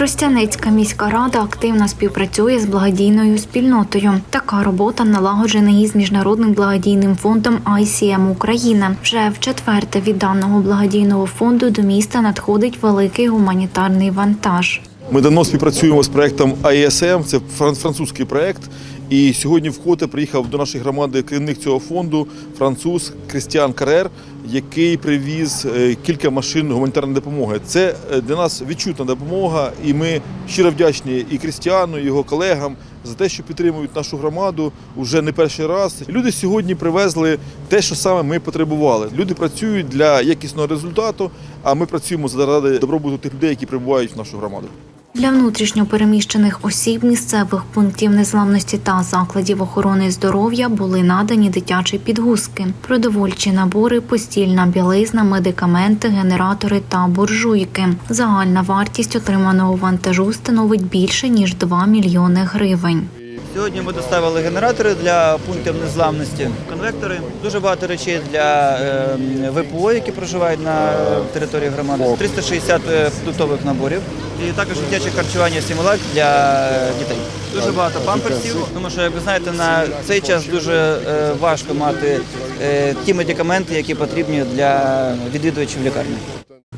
Тростянецька міська рада активно співпрацює з благодійною спільнотою. Така робота налагоджена із міжнародним благодійним фондом ICM Україна. Вже в четверте від даного благодійного фонду до міста надходить великий гуманітарний вантаж. Ми давно співпрацюємо з проектом ISM, це фран- французький проект. І сьогодні вкотре приїхав до нашої громади керівник цього фонду, француз Крістіан Карер, який привіз е, кілька машин гуманітарної допомоги. Це е, для нас відчутна допомога, і ми щиро вдячні і Крістіану, і його колегам за те, що підтримують нашу громаду уже не перший раз. Люди сьогодні привезли те, що саме ми потребували. Люди працюють для якісного результату, а ми працюємо заради добробуту тих людей, які прибувають в нашу громаду. Для внутрішньо переміщених осіб місцевих пунктів незламності та закладів охорони здоров'я були надані дитячі підгузки, продовольчі набори, постільна білизна, медикаменти, генератори та буржуйки. Загальна вартість отриманого вантажу становить більше ніж 2 мільйони гривень. Сьогодні ми доставили генератори для пунктів незламності, конвектори, дуже багато речей для е, ВПО, які проживають на території громади, 360 продуктових наборів. І також дитяче харчування сімилак для е, дітей. Дуже багато памперсів, тому що, як ви знаєте, на цей час дуже е, важко мати е, ті медикаменти, які потрібні для відвідувачів лікарні.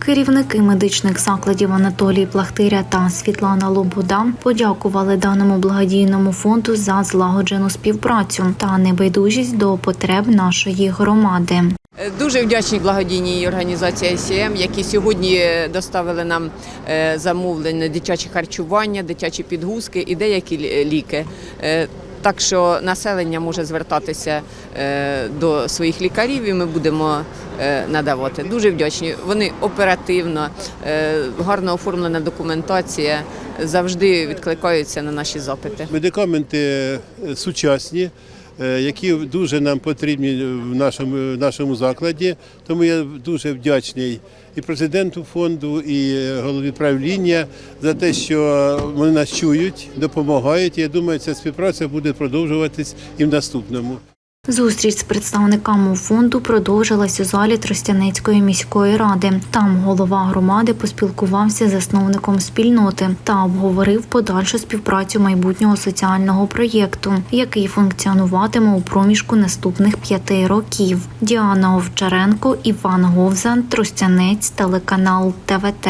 Керівники медичних закладів Анатолій Плахтиря та Світлана Лобода подякували даному благодійному фонду за злагоджену співпрацю та небайдужість до потреб нашої громади. Е, Дуже вдячні благодійній організації ICM, які сьогодні доставили нам е, замовлення дитяче харчування, дитячі підгузки і деякі ліки. Так що населення може звертатися е, до своїх лікарів, і ми будемо е, надавати. Дуже вдячні. Вони оперативно, е, гарно оформлена документація, завжди відкликаються на наші запити. Медикаменти сучасні, які дуже нам потрібні в нашому, в нашому закладі. Тому я дуже вдячний і президенту фонду, і голові правління за те, що вони нас чують, допомагають. Я думаю, ця співпраця буде продовжуватись і в наступному. Зустріч з представниками фонду продовжилась у залі Тростянецької міської ради. Там голова громади поспілкувався з засновником спільноти та обговорив подальшу співпрацю майбутнього соціального проєкту, який функціонуватиме у проміжку наступних п'яти років. Діана Овчаренко, Іван Говзан, Тростянець, телеканал ТВТ.